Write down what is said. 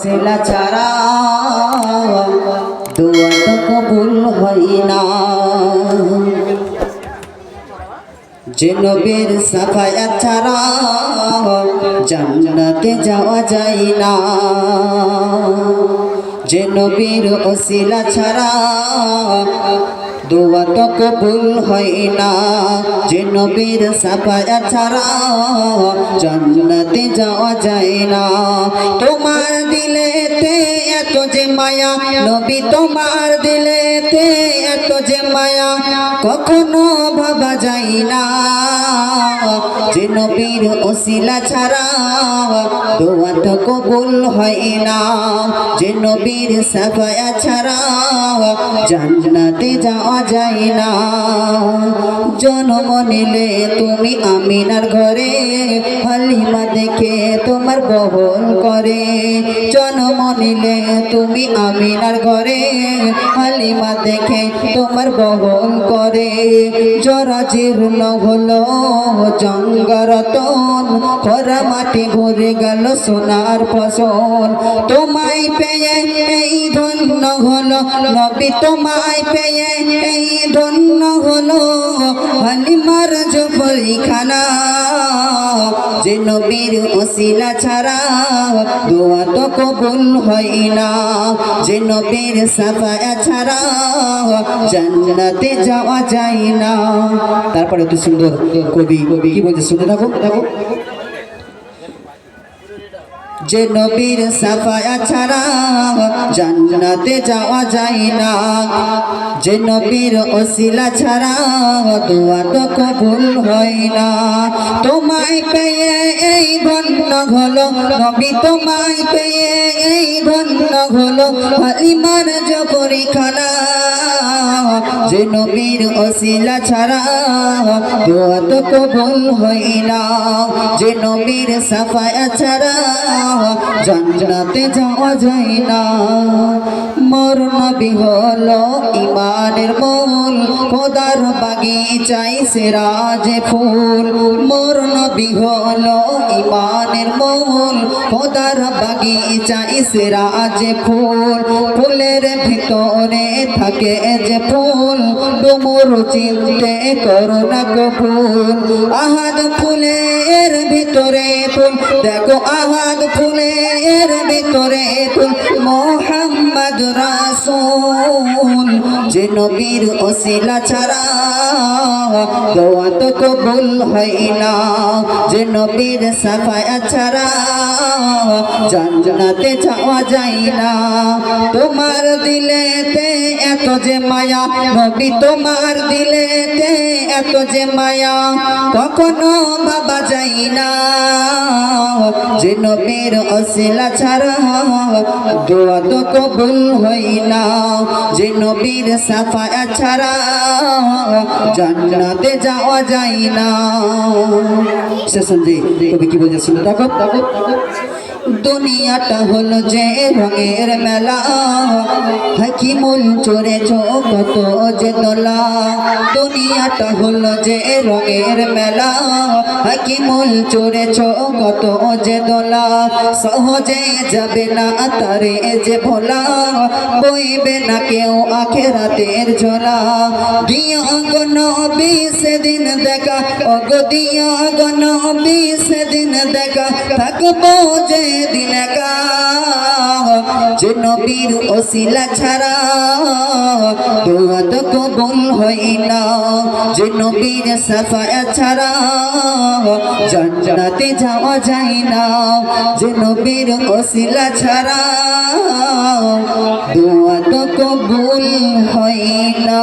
সেলা ছাড়া দোয়া তো কবুল হয় না। যে নবীর সাফায়াত ছাড়া জান্নাতে যাওয়া যায় না। যে ওসিলা ছাড়া দোয়া তো কবুল হয় না। যে নবীর সাফায়া ছাড়া জান্নাতে যাওয়া যায় না। তোমার দিলেতে এত যে মায়া, নবী তোমার দিলেতে এত যে মায়া, কখনো ভাবা যায় না। যে নবীর ওসিলা ছাড়া দোয়া তো কবুল হয় না। যে নবীর সাফায়া ছাড়া জান্নাতে যাওয়া যায় না। জন্ম নিলে তুমি আমিনার ঘরে, হালিমা দেখে তোমার বহন করে। জন্ম নিলে তুমি আমিনার ঘরে, হালিমা দেখে তোমার বহন করে। জরা জীর্ণ হলো জঙ্গরতন, খরা মাটি ভরে গেল সোনার ফসল। তোমায় পেয়ে এই ধন্য হলো, নবী তোমায় পেয়ে এই ধন্য হলো, হালিমার জফরিখানা যে নবীর ওসিলা ছাড়া দোয়া তো কবুল হয় না। যে নবীর সাফায়া ছাড়া জান্নাতে যাওয়া যায় না। তারপরে তো সুন্দর কবি কবি, কি বলছে? শুনতে থাকো। দেখো যে নবীর সাফায়া ছাড়া জান্নাতে যাওয়া যায় না। যে নবীর ওসিলা ছাড়া দোয়া তো কবুল হয় না। তোমায় পেয়ে এই ধন্য হলো নবী, তোমায় পেয়ে এই ধন্য হলো হালিমার জবরিখানা। যে নবীর ওসিলা ছাড়া দোয়া তো কবুল না। যে নবীর সাফায়া ছাড়া জান্নাতে যাওয়া যায় না। মর নবী হলো ইমানের মূল বাগিচাই সিরাজ ফুল। মোর নবী হলো ইমানের মূল খোদার বাগিচাই সিরাজ ফুল। ফুলের ভিতরে থাকে যে ফুল, ডুমুর চিনতে করো না কবুল আহাদ ফুলের ভিতরে ফুল, দেখো আহাদ ফুলের ভিতরে ফুল। মোহাম্মদ রাসূল, যে নবীর ওসিলা ছাড়া দোয়া তো কবুল হয় না। যে নবীর সাফায়া ছাড়া জান্নাতে যাওয়া যায় না। তোমার দিলেতে এত যে মায়া, নবী তোমার দিলেতে এত যে মায়া, কখনো বাবা যাই না। যে নবীর অশিলা ছাড়া দোয়া তো কবুল হই না। যে নবীর সাফায়া ছাড়া জান্নাতে যাওয়া যায় না। শেষ সঞ্জয় কবি কি বলছে? শুনে দেখো দেখো দুনিয়াটা হলো যে রঙের মেলা। হাকিমুল চোরে কত যে দোলা দুনিয়াটা হলো যে রঙের মেলা। হাকিমুল চোরে কত যে দোলা সহজে যাবে না তারে যে ভোলা। বইবে না কেউ আখেরাতের ঝোলা। দিয়া গণ সেদিন দেখা। অগ দিয়া গণ সেদিন দেখা। থাকব যে দিন একা যে নবীর ওসিলা ছাড়া দোয়া তো কবুল হয় না। যে নবীর সাফায়া ছাড়া জান্নাতে যাওয়া যায় না। যে নবীর ওসিলা ছাড়া দোয়া তো কবুল হয় না।